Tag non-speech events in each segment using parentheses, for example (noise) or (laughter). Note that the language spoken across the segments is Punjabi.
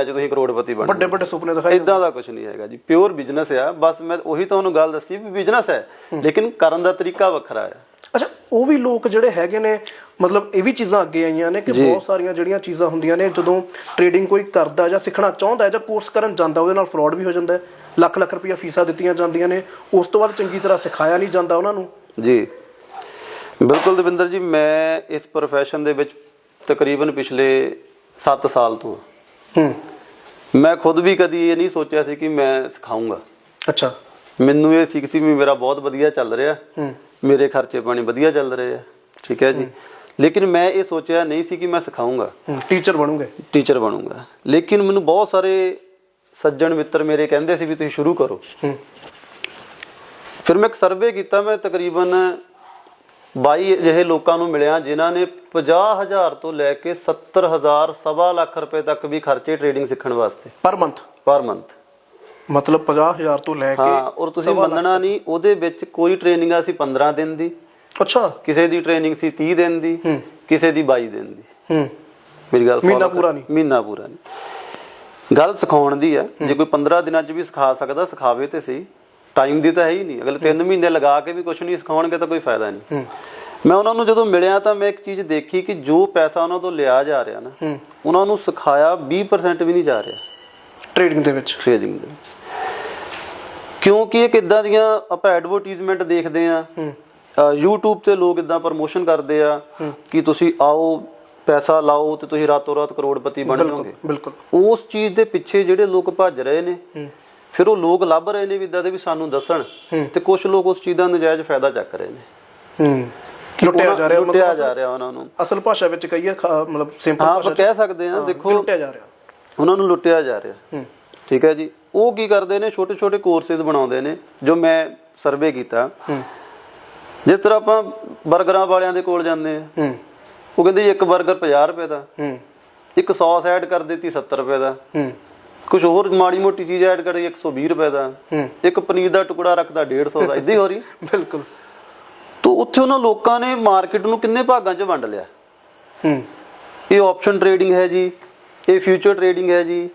ਅੱਜ ਤੁਸੀਂ ਕਰੋੜਪਤੀ ਬਣ ਵੱਡੇ ਵੱਡੇ ਸੁਪਨੇ ਦਿਖਾਏ ਇਦਾਂ ਦਾ ਕੁਝ ਨਹੀਂ ਹੈਗਾ ਜੀ ਪਿਓਰ ਬਿਜ਼ਨਸ ਆ। ਬਸ ਮੈਂ ਉਹੀ ਤੁਹਾਨੂੰ ਗੱਲ ਦੱਸੀ ਵੀ ਬਿਜ਼ਨਸ ਹੈ ਲੇਕਿਨ ਕਰਨ ਦਾ ਤਰੀਕਾ ਵੱਖਰਾ ਹੈ ਅੱਛਾ ਉਹ ਵੀ ਲੋਕ ਜਿਹੜੇ ਹੈਗੇ ਨੇ ਮਤਲਬ ਇਹ ਵੀ ਚੀਜ਼ਾਂ ਅੱਗੇ ਆਈਆਂ ਨੇ ਕਿ ਬਹੁਤ ਸਾਰੀਆਂ ਜਿਹੜੀਆਂ ਚੀਜ਼ਾਂ ਹੁੰਦੀਆਂ ਨੇ ਜਦੋਂ ਟ੍ਰੇਡਿੰਗ ਕੋਈ ਕਰਦਾ ਜਾਂ ਸਿੱਖਣਾ ਚਾਹੁੰਦਾ ਜਾਂ ਕੋਰਸ ਕਰਨ ਜਾਂਦਾ ਉਹਦੇ ਨਾਲ ਫਰਾਡ ਵੀ ਹੋ ਜਾਂਦਾ ਹੈ। ਲੱਖ ਲੱਖ ਰੁਪਈਆ ਫੀਸਾਂ ਦਿੱਤੀਆਂ ਜਾਂਦੀਆਂ ਨੇ ਉਸ ਤੋਂ ਬਾਅਦ ਚੰਗੀ ਤਰ੍ਹਾਂ ਸਿਖਾਇਆ ਨਹੀਂ ਜਾਂਦਾ ਉਹਨਾਂ ਨੂੰ। ਜੀ। ਬਿਲਕੁਲ ਦਵਿੰਦਰ ਜੀ ਮੈਂ ਇਸ profession ਦੇ ਵਿੱਚ ਤਕਰੀਬਨ ਪਿਛਲੇ 7 ਸਾਲ ਤੋਂ ਮੈਂ ਖੁਦ ਵੀ ਕਦੀ ਇਹ ਨਹੀਂ ਸੋਚਿਆ ਸੀ ਕਿ ਮੈਂ ਸਿਖਾਉਂਗਾ ਅੱਛਾ। ਮੈਨੂੰ ਇਹ ਸੀ ਕਿ ਵੀ ਮੇਰਾ ਬਹੁਤ ਵਧੀਆ ਚੱਲ ਰਿਹਾ। ਮੇਰੇ ਖਰਚੇ ਪਾਣੀ ਵਧੀਆ ਚੱਲ ਰਹੇ ਆ। ਠੀਕ ਹੈ ਜੀ। ਲੇਕਿਨ ਮੈਂ ਇਹ ਸੋਚਿਆ ਨਹੀਂ ਸੀ ਕਿ ਮੈਂ ਸਿਖਾਉਂਗਾ ਟੀਚਰ ਬਣੂਗੇ। ਟੀਚਰ ਬਣੂੰਗਾ। ਲੇਕਿਨ ਮੈਨੂੰ ਬਹੁਤ ਸਾਰੇ ਸੱਜਣ ਮਿੱਤਰ ਮੇਰੇ ਕਹਿੰਦੇ ਸੀ ਵੀ ਤੁਸੀਂ ਸ਼ੁਰੂ ਕਰੋ। ਫਿਰ ਮੈਂ ਇੱਕ ਸਰਵੇ ਕੀਤਾ ਮੈਂ ਤਕਰੀਬਨ 22 ਅਜਿਹੇ ਲੋਕਾਂ ਨੂੰ ਮਿਲਿਆ ਜਿਨ੍ਹਾਂ ਨੇ 50000 ਤੋਂ ਲੈ ਕੇ 70000 ਸਵਾ ਲੱਖ ਰੁਪਏ ਤੱਕ ਵੀ ਖਰਚੇ ਟ੍ਰੇਡਿੰਗ ਸਿੱਖਣ ਵਾਸਤੇ। ਪਰ ਮੰਥ ਪਰ ਮੰਥ ਮਤਲਬ 50000 ਤੋਂ ਲੈ ਕੇ ਹਾਂ ਔਰ ਤੁਸੀਂ ਮੰਨਣਾ ਨਹੀਂ ਉਹਦੇ ਵਿੱਚ ਕੋਈ ਟ੍ਰੇਨਿੰਗ ਆ ਸੀ 15 ਦਿਨ ਦੀ। ਅੱਛਾ। ਕਿਸੇ ਦੀ ਟ੍ਰੇਨਿੰਗ ਸੀ 30 ਦਿਨ ਦੀ ਕਿਸੇ ਦੀ 22 ਦਿਨ ਦੀ। ਹੂੰ। ਮੇਰੀ ਗੱਲ ਮਹੀਨਾ ਪੂਰਾ ਨਹੀਂ। ਮਹੀਨਾ ਪੂਰਾ ਨਹੀਂ। ਗੱਲ ਸਿਖਾਉਣ ਦੀ ਆ। ਜੇ ਕੋਈ 15 ਦਿਨਾਂ ਚ ਵੀ ਸਿਖਾ ਸਕਦਾ ਸਿਖਾਵੇ ਤੇ ਸਹੀ। ਟਾਈਮ ਦੀ ਤਾਂ ਹੈ ਹੀ ਨਹੀਂ। ਅਗਲੇ 3 ਮਹੀਨੇ ਲਗਾ ਕੇ ਵੀ ਕੁਝ ਨਹੀਂ ਸਿਖਾਉਣਗੇ ਤਾਂ ਕੋਈ ਫਾਇਦਾ ਨਹੀਂ। ਮੈਂ ਉਹਨਾਂ ਨੂੰ ਜਦੋਂ ਮਿਲਿਆ ਤਾਂ ਮੈਂ ਇੱਕ ਚੀਜ਼ ਦੇਖੀ ਕਿ ਜੋ ਪੈਸਾ ਉਹਨਾਂ ਤੋਂ ਲਿਆ ਜਾ ਰਿਹਾ ਨਾ ਉਹਨਾਂ ਨੂੰ ਸਿਖਾਇਆ 20% ਵੀ ਨਹੀਂ ਜਾ ਰਿਹਾ। ਟ੍ਰੇਡਿੰਗ ਦੇ ਵਿੱਚ। ਟ੍ਰੇਡਿੰਗ ਦੇ ਵਿੱਚ। ਕਿਉਂਕਿ ਇੱਕ ਇਦਾਂ ਦੀਆਂ ਆਪਾਂ ਐਡਵਰਟਾਈਜ਼ਮੈਂਟ ਦੇਖਦੇ ਆ YouTube ਤੇ ਲੋਕ ਇਦਾਂ ਪ੍ਰਮੋਸ਼ਨ ਕਰਦੇ ਆ ਕਿ ਤੁਸੀਂ ਆਓ ਪੈਸਾ ਲਾਓ ਤੇ ਤੁਸੀਂ ਰਾਤੋਂ ਰਾਤ ਕਰੋੜਪਤੀ ਬਣ ਜਾਓਗੇ। ਬਿਲਕੁਲ। ਉਸ ਚੀਜ਼ ਦੇ ਪਿੱਛੇ ਜਿਹੜੇ ਲੋਕ ਭੱਜ ਰਹੇ ਨੇ ਫਿਰ ਉਹ ਲੋਕ ਲੱਭ ਰਹੇ ਨੇ ਵੀ ਇਦਾਂ ਦੇ ਵੀ ਸਾਨੂੰ ਦੱਸਣ ਤੇ ਕੁਝ ਲੋਕ ਉਸ ਚੀਜ਼ ਦਾ ਨਜਾਇਜ਼ ਫਾਇਦਾ ਚੱਕ ਰਹੇ ਨੇ। ਹੂੰ। ਲੁੱਟਿਆ ਜਾ ਰਿਹਾ ਲੁੱਟਿਆ ਜਾ ਰਿਹਾ ਉਹਨਾਂ ਨੂੰ। ਅਸਲ ਭਾਸ਼ਾ ਵਿੱਚ ਕਹੀਏ ਮਤਲਬ ਸਿੰਪਲ ਭਾਸ਼ਾ ਆਪਾਂ ਕਹਿ ਸਕਦੇ ਹਾਂ ਦੇਖੋ ਲੁੱਟਿਆ ਜਾ ਰਿਹਾ। ਉਹਨਾਂ ਨੂੰ ਲੁੱਟਿਆ ਜਾ ਰਿਹਾ। ਠੀਕ ਹੈ ਜੀ। ਉਹ ਕੀ ਕਰਦੇ ਨੇ ਛੋਟੇ ਛੋਟੇ ਕੋਰਸਿਸ ਬਣਾਉਂਦੇ ਨੇ ਜੋ ਮੈਂ ਸਰਵੇ ਕੀਤਾ। ਜਿਸ ਤਰ੍ਹਾਂ ਆਪਾਂ 버ਗਰਾਂ ਵਾਲਿਆਂ ਦੇ ਕੋਲ ਜਾਂਦੇ ਆ ਹੂੰ। ਉਹ ਕਹਿੰਦੇ ਜੀ ਇੱਕ 버ਗਰ 50 ਰੁਪਏ ਦਾ। ਹੂੰ। ਇੱਕ ਸੌਸ ਐਡ ਕਰ ਦਿੱਤੀ 70 ਰੁਪਏ ਦਾ। ਹੂੰ। ਕੁਝ ਹੋਰ ਮਾੜੀ ਮੋਟੀ ਚੀਜ਼ ਐਡ ਕਰੀ 120 ਰੁਪਏ ਦਾ। ਇੱਕ ਪਨੀਰ ਦਾ ਟੁਕੜਾ ਰੱਖਦਾ 150 ਦਾ ਇਦਾਂ ਹੀ ਹੋ ਰਹੀ (laughs) ਬਿਲਕੁਲ। ਤੋ ਉੱਥੇ ਉਹਨਾਂ ਲੋਕਾਂ ਨੇ ਮਾਰਕੀਟ ਨੂੰ ਕਿੰਨੇ ਭਾਗਾਂ 'ਚ ਵੰਡ ਲਿਆ? ਹੂੰ। ਇਹ ਆਪਸ਼ਨ ਟ੍ਰੇਡਿੰਗ ਹੈ ਜੀ ਇਹ ਫਿਊਚਰ ਟ੍ਰੇਡਿੰਗ ਹੈ ਜੀ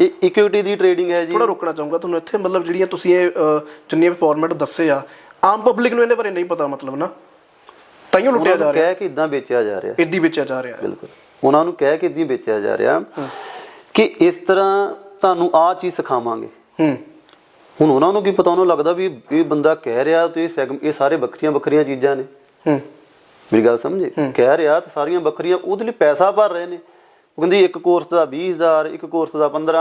ਇਹ ਇਕੁਇਟੀ ਦੀ ਟ੍ਰੇਡਿੰਗ ਹੈ ਜੀ। ਥੋੜਾ ਰੋਕਣਾ ਚਾਹੂੰਗਾ ਤੁਹਾਨੂੰ ਇੱਥੇ ਮਤਲਬ ਜਿਹੜੀਆਂ ਤੁਸੀਂ ਇਹ ਜਿੰਨੇ ਵੀ ਫਾਰਮੈਟ ਦੱਸੇ ਆ ਆਮ ਪਬਲਿਕ ਨੂੰ ਇਹਦੇ ਬਾਰੇ ਨਹੀਂ ਪਤਾ ਮਤਲਬ ਨਾ। ਤਾਈਓ ਲੁੱਟਿਆ ਜਾ ਰਿਹਾ। ਕਹਿ ਕੇ ਇਦਾਂ ਵੇਚਿਆ ਜਾ ਰਿਹਾ। ਇੱਦੀ ਵੇਚਿਆ ਜਾ ਰਿਹਾ। ਬਿਲਕੁਲ। ਉਹਨਾਂ ਨੂੰ ਕਹਿ ਕੇ ਇਦਾਂ ਵੇਚਿਆ ਜਾ ਰਿਹਾ ਕਿ ਇਸ ਤਰ੍ਹਾਂ ਤੁਹਾਨੂੰ ਆਹ ਚੀਜ਼ ਸਿਖਾਵਾਂਗੇ। ਹੂੰ। ਹੁਣ ਉਹਨਾਂ ਨੂੰ ਕੀ ਪਤਾ ਉਹਨੂੰ ਲੱਗਦਾ ਵੀ ਇਹ ਬੰਦਾ ਕਹਿ ਰਿਹਾ ਤੇ ਇਹ ਇਹ ਸਾਰੇ ਵੱਖਰੀਆਂ ਵੱਖਰੀਆਂ ਚੀਜ਼ਾਂ ਨੇ। ਹੂੰ। ਮੇਰੀ ਗੱਲ ਸਮਝੇ? ਕਹਿ ਰਿਹਾ ਤੇ ਸਾਰੀਆਂ ਵੱਖਰੀਆਂ ਉਹਦੇ ਲਈ ਪੈਸਾ ਭਰ ਰਹੇ ਨੇ। ਉਹ ਕਹਿੰਦੀ ਇੱਕ ਕੋਰਸ ਦਾ 20000 ਇੱਕ ਕੋਰਸ ਦਾ 15